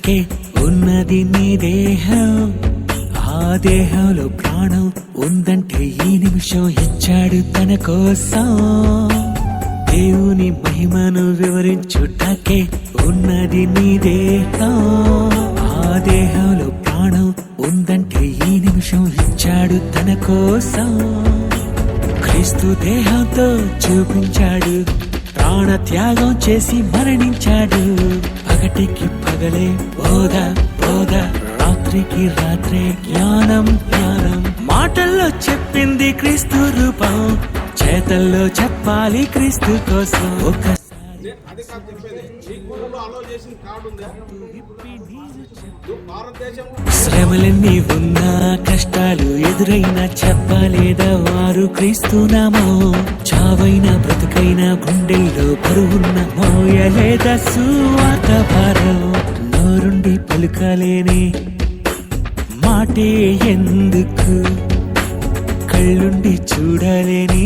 చూచుటకే ఉన్నది నీ దేహం. ఆ దేహంలో ప్రాణం ఉందంటే ఈ నిమిషం ఇచ్చాడు తన కోసం. దేవుని మహిమను వివరించుటకే ఉన్నది నీ దేహం. ఆ దేహంలో ప్రాణం ఉందంటే ఈ నిమిషం ఇచ్చాడు తన కోసం. క్రీస్తు దేహంతో చూపించాడు ప్రాణ త్యాగం చేసి మరణించాడు. పగటికి పగలే బోధ బోధ. రాత్రికి రాత్రే జ్ఞానం జ్ఞానం. మాటల్లో చెప్పింది క్రీస్తు రూపం చేతల్లో చెప్పాలి క్రీస్తు కోసం. ఒక శ్రమలన్నీ ఉన్నా కష్టాలు ఎదురైనా చెప్పలేదా వారు క్రీస్తునామో చావైన బ్రతుకైన గుండెల్లో బరువున్న మోయలేదా నోరుండి పలుకలేని మాటే ఎందుకు? కళ్ళుండి చూడలేని